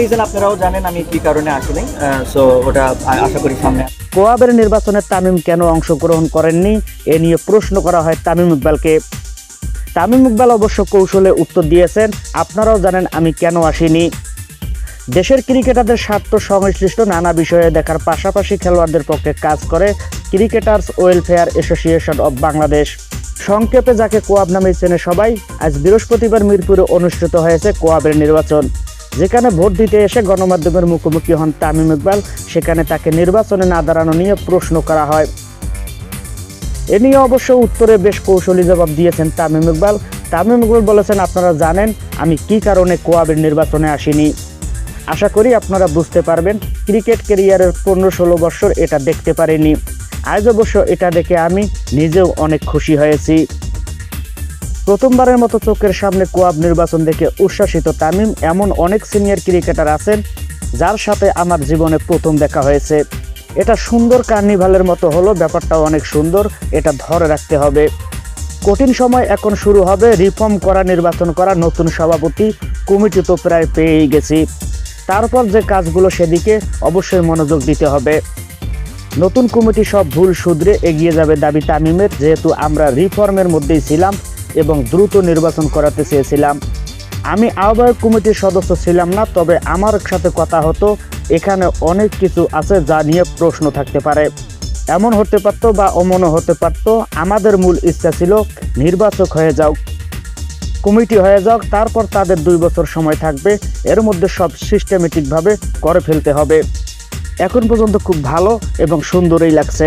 Reason আপনারাও জানেন আমি কি কারণে আসিনি সো ওটা আশা করি সামনে কোয়াবের নির্বাচনে তামিম কেন অংশগ্রহণ করেননি? এ নিয়ে প্রশ্ন করা হয় তামিম ইকবালকে। তামিম ইকবাল অবশ্য কৌশলে উত্তর দিয়েছেন আপনারাও জানেন আমি কেন আসিনি। দেশের ক্রিকেটারদের স্বার্থ সংশ্লিষ্ট নানা বিষয়ে দেখার পাশাপাশি খেলোয়াড়দের পক্ষে কাজ করে cricketers welfare association of Bangladesh. সংক্ষেপে যাকে কোয়াব নামে চেনে সবাই, আজ বৃহস্পতিবার মিরপুরে অনুষ্ঠিত হয়েছে কোয়াবের নির্বাচন। যেখানে ভোট দিতে এসে গণমাধ্যমের মুখোমুখি হন তামিম ইকবাল, সেখানে তাকে নির্বাচনে না দাঁড়ানো নিয়ে প্রশ্ন করা হয়। এ নিয়ে অবশ্য উত্তরে বেশ কৌশলী জবাব দিয়েছেন তামিম ইকবাল। তামিম ইকবাল বলেছেন, আপনারা জানেন, আমি কি কারণে কোয়াবের নির্বাচনে আসিনি? আশা করি আপনারা বুঝতে পারবেন, ক্রিকেট কেরিয়ারের পনেরো ষোলো বছর এটা দেখতে পারিনি। আজ অবশ্য এটা দেখে আমি নিজেও অনেক খুশি হয়েছি। প্রথমবারের মতো চোখের সামনে কোয়াব নির্বাচন দেখে উচ্ছ্বাসিত তামিম এমন অনেক সিনিয়র ক্রিকেটার আছেন যার সাথে আমার জীবনে প্রথম দেখা হয়েছে। এটা সুন্দর কার্নিভালের মতো হলো, ব্যাপারটাও অনেক সুন্দর, এটা ধরে রাখতে হবে। কঠিন সময় এখন শুরু হবে রিফর্ম করা, নির্বাচন করা, নতুন সভাপতি কমিটি তো প্রায় পেয়েই গেছি। তারপর যে কাজগুলো সেদিকে অবশ্যই মনোযোগ দিতে হবে। নতুন কমিটি সব ভুল শুধরে এগিয়ে যাবে দাবি তামিমের, যেহেতু আমরা রিফর্মের মধ্যেই ছিলাম এবং দ্রুত নির্বাচন করাতে চেয়েছিলাম। আমি আহ্বায়ক কমিটির সদস্য ছিলাম না, তবে আমার সাথে কথা হতো, এখানে অনেক কিছু আছে যা নিয়ে প্রশ্ন থাকতে পারে। এমন হতে পারতো বা অমনও হতে পারতো, আমাদের মূল ইচ্ছা ছিল নির্বাচক হয়ে যাও। কমিটি হয়ে যাক, তারপর তাদের দুই বছর সময় থাকবে, এর মধ্যে সব সিস্টেমেটিকভাবে করে ফেলতে হবে। এখন পর্যন্ত খুব ভালো এবং সুন্দরই লাগছে।